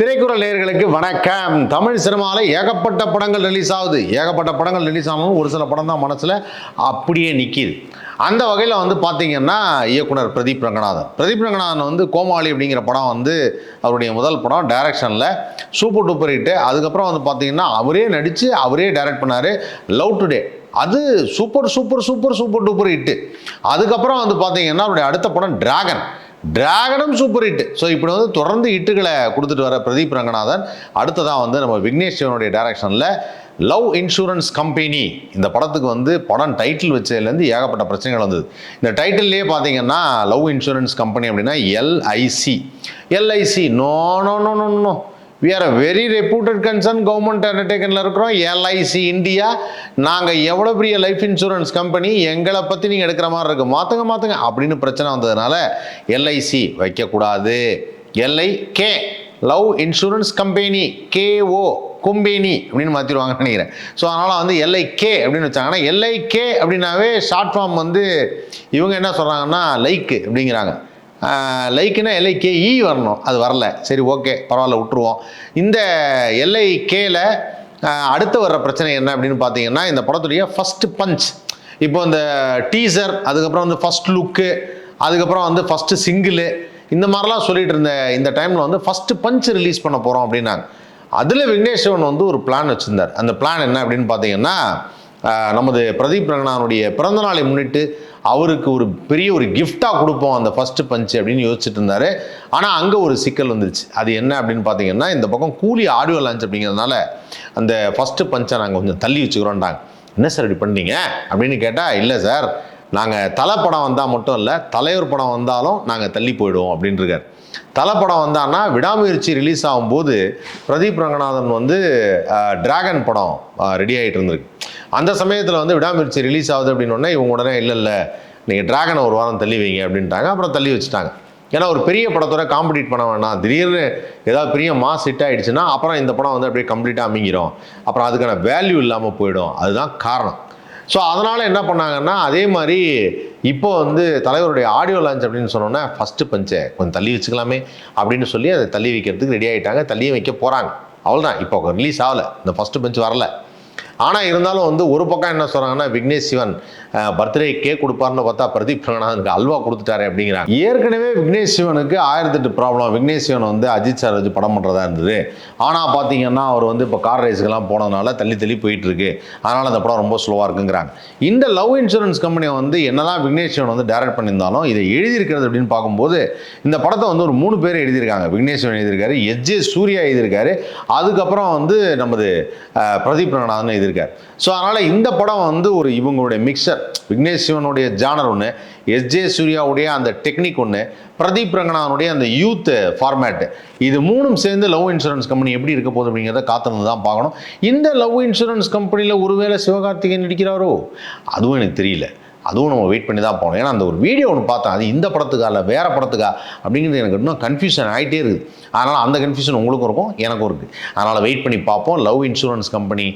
திரைக்குறள் நேயர்களுக்கு வணக்கம். தமிழ் சினிமாவில் ஏகப்பட்ட படங்கள் ரிலீஸ் ஆகுது. ஏகப்பட்ட படங்கள் ரிலீஸ் ஆகும் ஒரு சில படம் தான் மனசில் அப்படியே நிற்கிது அந்த வகையில் வந்து பார்த்திங்கன்னா இயக்குனர் பிரதீப் ரங்கநாதன். பிரதீப் ரங்கநாதன் வந்து கோமாளி அப்படிங்கிற படம் வந்து அவருடைய முதல் படம் டைரக்ஷனில் சூப்பர் டூப்பர் ஹிட்டு அதுக்கப்புறம் வந்து பார்த்திங்கன்னா அவரே நடித்து அவரே டைரக்ட் பண்ணார். லவ் டுடே அது super super super super duper hit அதுக்கப்புறம் வந்து பார்த்திங்கன்னா அவருடைய அடுத்த படம் டிராகன் டிராகனும் சூப்பர் ஹிட் ஸோ இப்படி வந்து தொடர்ந்து ஹிட்டுகளை கொடுத்துட்டு வர பிரதீப் ரங்கநாதன் அடுத்ததாக வந்து நம்ம விக்னேஷ் சிவனுடைய டைரக்ஷனில் லவ் இன்சூரன்ஸ் கம்பெனி இந்த படத்துக்கு வந்து படம் டைட்டில் வச்சதுலேருந்து ஏகப்பட்ட பிரச்சனைகள் வந்தது. இந்த டைட்டில்லையே பார்த்தீங்கன்னா லவ் இன்சூரன்ஸ் கம்பெனி அப்படின்னா LIC LIC no no no no no we are a very reputed concern government அண்டர்டேக்கனில் இருக்கிறோம். எல்ஐசி இந்தியா நாங்கள் எவ்வளோ பெரிய லைஃப் இன்சூரன்ஸ் கம்பெனி எங்களை பற்றி நீங்கள் எடுக்கிற மாதிரி இருக்குது மாற்றுங்க மாற்றுங்க அப்படின்னு பிரச்சனை வந்ததுனால எல்ஐசி வைக்கக்கூடாது. L I K love insurance company KO கும்பேனி அப்படின்னு மாற்றிடுவாங்கன்னு நினைக்கிறேன். ஸோ அதனால் வந்து எல்ஐ கே அப்படின்னு வச்சாங்கன்னா எல்ஐ கே அப்படின்னாவே ஷார்ட் ஃபார்ம் வந்து இவங்க என்ன சொல்கிறாங்கன்னா லைக்கு அப்படிங்கிறாங்க. லைக்குன்னா எல்ஐகே இ வரணும். அது வரல. சரி ஓகே. பரவாயில்ல விட்டுருவோம். இந்த எல்ஐகேல அடுத்து வர்ற பிரச்சனை என்ன அப்படின்னு பார்த்தீங்கன்னா இந்த படத்துடைய ஃபஸ்ட்டு பஞ்ச் இப்போ இந்த டீசர் அதுக்கப்புறம் வந்து ஃபஸ்ட் லுக்கு அதுக்கப்புறம் வந்து ஃபஸ்ட்டு சிங்கிளு இந்த மாதிரிலாம் சொல்லிட்டு இருந்த இந்த டைமில் வந்து ஃபஸ்ட்டு பஞ்ச் ரிலீஸ் பண்ண போகிறோம் அப்படின்னாங்க. அதில் விக்னேஸ்வரன் வந்து ஒரு பிளான் வச்சுருந்தார். அந்த பிளான் என்ன அப்படின்னு பார்த்தீங்கன்னா நமது பிரதீப் ரங்கனானுடைய பிறந்த நாளை முன்னிட்டு அவருக்கு ஒரு பெரிய ஒரு கிஃப்டாக கொடுப்போம் அந்த ஃபஸ்ட்டு பஞ்ச் அப்படின்னு யோசிச்சுட்டு இருந்தார். ஆனால் அங்கே ஒரு சிக்கல் வந்துருச்சு. அது என்ன அப்படின்னு பார்த்தீங்கன்னா இந்த பக்கம் கூலி ஆடியோ லான்ச் அப்படிங்கிறதுனால அந்த ஃபஸ்ட்டு பஞ்சை நாங்கள் கொஞ்சம் தள்ளி வச்சுக்கிறோன்ட்டாங்க. என்ன சார் இப்படி பண்ணீங்க அப்படின்னு கேட்டால் இல்லை சார் நாங்கள் தலை படம் வந்தால் மட்டும் இல்லை தலைவர் படம் வந்தாலும் நாங்கள் தள்ளி போயிடுவோம் அப்படின்ட்டுருக்கார் தலை படம் வந்தான்னா விடாமுயற்சி ரிலீஸ் ஆகும்போது பிரதீப் ரங்கநாதன் வந்து டிராகன் படம் ரெடி ஆகிட்டு இருந்திருக்கு. அந்த சமயத்தில் வந்து விடாமுயற்சி ரிலீஸ் ஆகுது அப்படின்னு இவங்க உடனே இல்லை இல்லை நீங்கள் ட்ராகனை ஒரு வாரம் தள்ளி வைங்க அப்படின்ட்டாங்க. அப்புறம் தள்ளி வச்சுட்டாங்க. ஏன்னா ஒரு பெரிய படத்தோட காம்படிட் பண்ண வேணாம். திடீர்னு ஏதாவது பெரிய மாஸ் ஹிட் ஆகிடுச்சுன்னா அப்புறம் இந்த படம் வந்து அப்படியே கம்ப்ளீட்டாக அமைங்கிரும் அப்புறம் அதுக்கான வேல்யூ இல்லாமல் போயிடும். அதுதான் காரணம். ஸோ அதனால் என்ன பண்ணாங்கன்னா அதே மாதிரி இப்போ வந்து தலைவருடைய ஆடியோ லான்ச் அப்படின்னு சொன்னோன்னே ஃபஸ்ட்டு பஞ்சை கொஞ்சம் தள்ளி வச்சுக்கலாமே அப்படின்னு சொல்லி அதை தள்ளி வைக்கிறதுக்கு ரெடி ஆகிட்டாங்க தள்ளியும் வைக்க போகிறாங்க அவ்வளோதான் இப்போ ரிலீஸ் ஆகலை. இந்த ஃபஸ்ட்டு பஞ்ச் வரல. ஆனால் இருந்தாலும் வந்து ஒரு பக்கம் என்ன சொல்கிறாங்கன்னா விக்னேஷ் சிவன் பர்த்டே கேக் கொடுப்பாருன்னு பார்த்தா பிரதீப் ரங்கநாதனுக்கு அல்வா கொடுத்துட்டாரு அப்படிங்கிறாங்க. ஏற்கனவே விக்னேஷ் சிவனுக்கு ஆயிரத்தெட்டு ப்ராப்ளம் விக்னேஷ் சிவன் வந்து அஜித் சார் வச்சு படம் பண்ணுறதா இருந்தது. ஆனால் பார்த்தீங்கன்னா அவர் வந்து இப்போ கார் ரேஸுக்கெல்லாம் போனதுனால தள்ளி தள்ளி போயிட்டு இருக்கு. அதனால் அந்த படம் ரொம்ப ஸ்லோவாக இருக்குங்கிறாங்க. இந்த லவ் இன்சூரன்ஸ் கம்பெனியை வந்து என்னதான் விக்னேஷ் சிவன் வந்து டைரக்ட் பண்ணியிருந்தாலும் இதை எழுதியிருக்கிறது அப்படின்னு பார்க்கும்போது இந்த படத்தை வந்து ஒரு மூணு பேர் எழுதியிருக்காங்க. விக்னேஷ் சிவன் எழுதியிருக்காரு எஸ் ஜே. சூர்யா எழுதியிருக்காரு. அதுக்கப்புறம் வந்து நமது பிரதீப் ரங்கநாதன் எழுதியிருக்கார். ஸோ அதனால் இந்த படம் வந்து ஒரு இவங்களுடைய மிக்சர் விக்னேஷ் சிவனுடைய ஜானர் ஒன்று எஸ் ஜே சூர்யாவுடைய அந்த டெக்னிக் ஒன்று பிரதீப் ரங்கனானுடைய அந்த யூத் ஃபார்மேட்டு இது மூணும் சேர்ந்து லவ் இன்சூரன்ஸ் கம்பெனி எப்படி இருக்க போகுது அப்படிங்கிறத காத்திருந்து தான் பார்க்கணும். இந்த லவ் இன்சூரன்ஸ் கம்பெனியில் ஒருவேளை சிவகார்த்திகேயன் நடிக்கிறாரோ? அதுவும் எனக்கு தெரியல. அதுவும் நம்ம வெயிட் பண்ணி தான் போனோம் ஏன்னா அந்த ஒரு வீடியோ ஒன்று பார்த்தேன். அது இந்த படத்துக்கா இல்லை வேறு படத்துக்கா அப்படிங்கிறது எனக்கு இன்னும் கன்ஃபியூஷன் ஆகிட்டே இருக்குது. அதனால் அந்த கன்ஃபியூஷன் உங்களுக்கும் இருக்கும் எனக்கும் இருக்குது. அதனால் வெயிட் பண்ணி பார்ப்போம். லவ் இன்சூரன்ஸ் கம்பெனி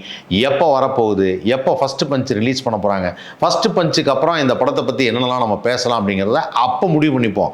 எப்போ வரப்போகுது? எப்போ ஃபஸ்ட்டு பஞ்ச் ரிலீஸ் பண்ண போகிறாங்க ஃபஸ்ட்டு பஞ்சுக்கு அப்புறம் இந்த படத்தை பற்றி என்னென்னலாம் நம்ம பேசலாம் அப்படிங்கிறத அப்போ முடிவு பண்ணிப்போம்.